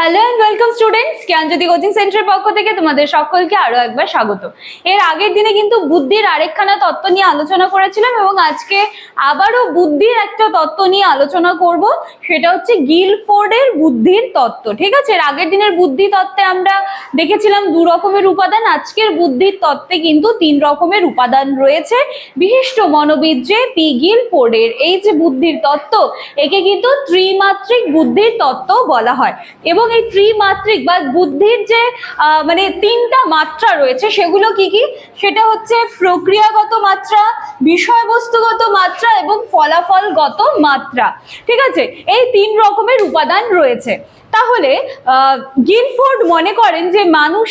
Hello and welcome students Gyanjyoti coaching সেন্টারের পক্ষ থেকে তোমাদের সকলকে আরও একবার স্বাগত। এর আগের দিনে কিন্তু বুদ্ধির আরেকখানা তত্ত্ব নিয়ে আলোচনা করেছিলাম এবং আজকে আবারও বুদ্ধির একটা তত্ত্ব নিয়ে আলোচনা করব। সেটা হচ্ছে গিলফোর্ডের বুদ্ধির তত্ত্ব। ঠিক আছে? এর আগের দিনের বুদ্ধি তত্ত্বে আমরা দেখেছিলাম দু রকমের উপাদান। আজকের বুদ্ধির তত্ত্বে কিন্তু তিন রকমের উপাদান রয়েছে। বিশিষ্ট মনোবিদ যে পি গিলফোর্ডের এই যে বুদ্ধির তত্ত্ব, একে কিন্তু ত্রিমাত্রিক বুদ্ধির তত্ত্ব বলা হয়। এবং এই ত্রিমাত্রিক বা বুদ্ধির যে মানে তিনটা মাত্রা রয়েছে, সেগুলো কি কি? সেটা হচ্ছে প্রক্রিয়াগত মাত্রা, বিষয়বস্তুগত মাত্রা এবং ফলাফলগত মাত্রা। ঠিক আছে? এই তিন রকমের উপাদান রয়েছে। তাহলে গিলফোর্ড মনে করেন যে মানুষ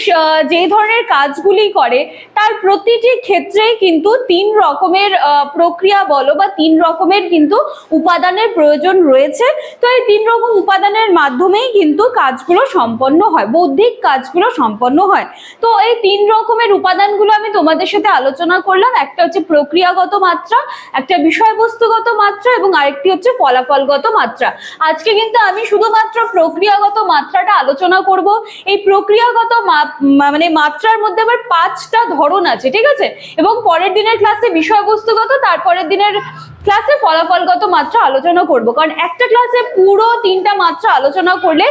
যে ধরনের কাজগুলি করে, তার প্রতিটি ক্ষেত্রেই কিন্তু তিন রকমের প্রক্রিয়া বলো বা তিন রকমের কিন্তু উপাদানের প্রয়োজন রয়েছে। তো এই তিন রকম উপাদানের মাধ্যমেই কিন্তু কাজগুলো সম্পন্ন হয়, বৌদ্ধিক কাজগুলো সম্পন্ন হয়। তো এই তিন রকমের উপাদানগুলো আমি তোমাদের সাথে আলোচনা করলাম। একটা হচ্ছে প্রক্রিয়াগত মাত্রা, একটা বিষয়বস্তুগত মাত্রা এবং আরেকটি হচ্ছে ফলাফলগত মাত্রা। আজকে কিন্তু আমি শুধুমাত্র প্রক্রিয়াগত মাত্রাটা আলোচনা করব। এই প্রক্রিয়াগত মানে মাত্রার মধ্যে আবার পাঁচটা ধরন আছে, ঠিক আছে? এবং পরের দিনের ক্লাসে বিষয়বস্তুগত, তারপরের দিনের ক্লাসে ফলাফলগত মাত্রা আলোচনা করব। কারণ একটা ক্লাসে পুরো তিনটা মাত্রা আলোচনা করলে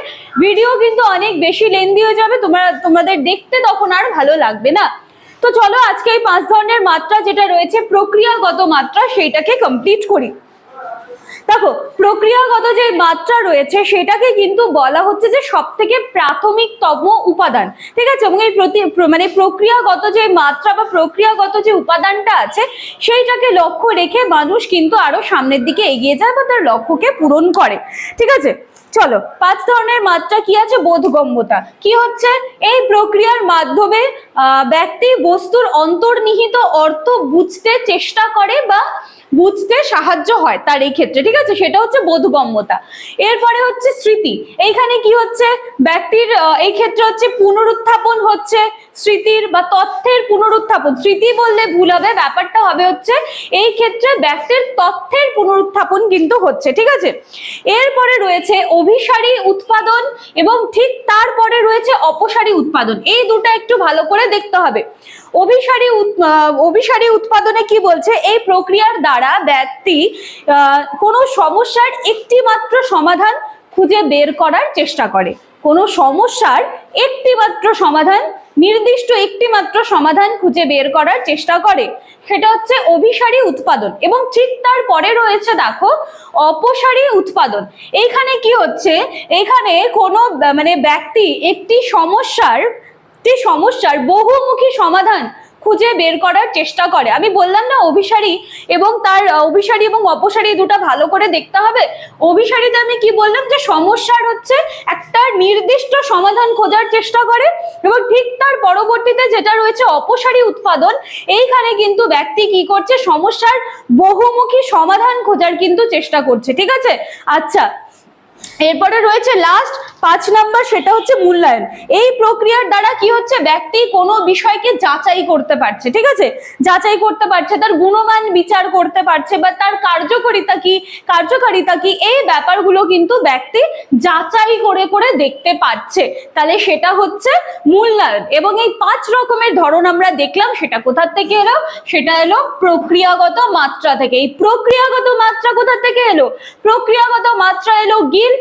ভিডিও কিন্তু অনেক বেশি লেন্দি হয়ে যাবে, তোমরা, তোমাদের দেখতে তখন আর ভালো লাগবে না। তো চলো আজকে এই পাঁচ ধরনের মাত্রা যেটা রয়েছে, প্রক্রিয়াগত মাত্রা সেইটাকে কমপ্লিট করি। দেখো, প্রক্রিয়াগত যে মাত্রা রয়েছে, সেটাকে কিন্তু বলা হচ্ছে যে সব থেকে প্রাথমিকতম উপাদান। ঠিক আছে? এবং এই প্রতি মানে প্রক্রিয়াগত যে মাত্রা বা প্রক্রিয়াগত যে উপাদানটা আছে, সেইটাকে লক্ষ্য রেখে মানুষ কিন্তু আরও সামনের দিকে এগিয়ে যায় বা তার লক্ষ্যকে পূরণ করে। ঠিক আছে? চলো, পাঁচ ধরনের মাত্রা কি আছে? বোধগম্যতা। কি হচ্ছে? এই প্রক্রিয়ার মাধ্যমে ব্যক্তি বস্তুর অন্তর্নিহিত অর্থ বুঝতে চেষ্টা করে বা বুঝতে সাহায্য হয় তার এই ক্ষেত্রে। ঠিক আছে? সেটা হচ্ছে বোধগম্যতা। এরপরে হচ্ছে স্মৃতি। এইখানে কি হচ্ছে? ব্যক্তির এই ক্ষেত্রে হচ্ছে পুনরুত্থাপন হচ্ছে। স্মৃতির বা তথ্যের পুনরুত্থাপন। স্মৃতি বললে ভুল হবে, ব্যাপারটা হবে হচ্ছে এই ক্ষেত্রে ব্যক্তির তথ্যের পুনরুত্থাপন কিন্তু হচ্ছে, ঠিক আছে? এরপরে রয়েছে অভিসারী উৎপাদন এবং ঠিক তারপরে রয়েছে অপসারী উৎপাদন। এই দুটো একটু ভালো করে দেখতে হবে। অভিসারী অভিসারী উৎপাদনে কি বলছে? এই প্রক্রিয়ার দ্বারা ব্যক্তি কোনো সমস্যার একটি মাত্র সমাধান খুঁজে বের করার চেষ্টা করে। কোনো সমস্যার একটি মাত্র সমাধান, নির্দিষ্ট একটি মাত্র সমাধান খুঁজে বের করার চেষ্টা করে। সেটা হচ্ছে অভিসারী উৎপাদন। এবং ঠিক তারপরে রয়েছে, দেখো, অপসারী উৎপাদন। এইখানে কি হচ্ছে? এখানে কোনো মানে ব্যক্তি একটি সমস্যার একটি সমস্যার বহুমুখী সমাধান খুঁজে বের করার চেষ্টা করে। আমি বললাম না, অভিসারী এবং তার অভিসারী এবং অপসারী দুটো ভালো করে দেখতে হবে। অভিসারীতে আমি কি বললাম যে, সমস্যার হচ্ছে একটা নির্দিষ্ট সমাধান খোঁজার চেষ্টা করে এবং ঠিক তার পরবর্তীতে যেটা রয়েছে অপসারী উৎপাদন, এইখানে কিন্তু ব্যক্তি কি করছে, সমস্যার বহুমুখী সমাধান খোঁজার কিন্তু চেষ্টা করছে। ঠিক আছে? আচ্ছা এরপরে রয়েছে লাস্ট পাঁচ নাম্বার সেটা হচ্ছে মূল্যায়ন। এই প্রক্রিয়ার দ্বারা কি হচ্ছে? ব্যক্তি কোনো বিষয়কে যাচাই করতে পারছে, ঠিক আছে? যাচাই করতে পারছে, তার গুণমান বিচার করতে পারছে বা তার কার্যকারিতা কি কার্যকারিতা কি, এই ব্যাপারগুলো কিন্তু ব্যক্তি যাচাই করে করে দেখতে পাচ্ছে। তাহলে সেটা হচ্ছে মূল্যায়ন এবং এই পাঁচ রকমের ধরন আমরা দেখলাম, সেটা কোথার থেকে এলো? সেটা এলো প্রক্রিয়াগত মাত্রা থেকে। এই প্রক্রিয়াগত মাত্রা কোথা থেকে এলো? প্রক্রিয়াগত মাত্রা এলো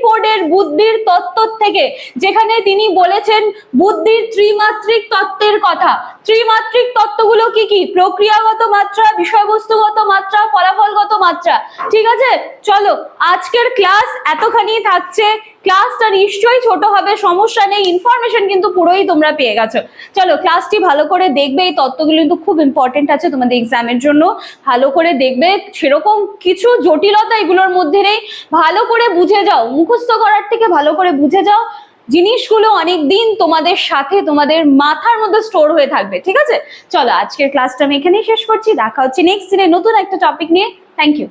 গিলফোর্ডের বুদ্ধির তত্ত্ব থেকে, যেখানে তিনি বলেছেন বুদ্ধির ত্রিমাত্রিক তত্ত্বের কথা। ত্রিমাত্রিক তত্ত্বগুলো কি কি? প্রক্রিয়াগত মাত্রা, বিষয়বস্তুগত মাত্রা, ফলাফলগত মাত্রা। ঠিক আছে? চলো, আজকের ক্লাস এতখানি থাকছে। ক্লাসটা নিশ্চয়ই ছোট হবে, সমস্যা নেই ইনফরমেশন কিন্তু পুরোই তোমরা পেয়ে গেছো। চলো, ক্লাসটি ভালো করে দেখবে, এই তত্ত্বগুলো কিন্তু খুব ইম্পর্টেন্ট আছে তোমাদের এক্সামের জন্য। ভালো করে দেখবে, সেরকম কিছু জটিলতা এগুলোর মধ্যে নেই। ভালো করে বুঝে যাও, মুখস্থ করার থেকে ভালো করে বুঝে যাও। জিনিসগুলো অনেক দিন তোমাদের সাথে, তোমাদের মাথার মধ্যে স্টোর হয়ে থাকবে, ঠিক আছে? চলো, আজকের ক্লাসটা আমি এখানেই শেষ করছি। দেখা হচ্ছে নেক্সট দিনে নতুন একটা টপিক নিয়ে। Thank you